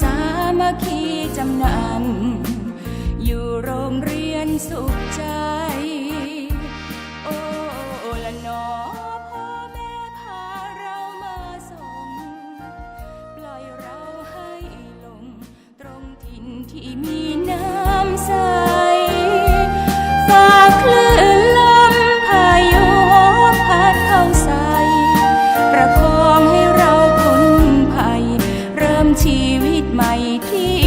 สามัคคีจำนำอยู่โรงเรียนสุขใจ ที่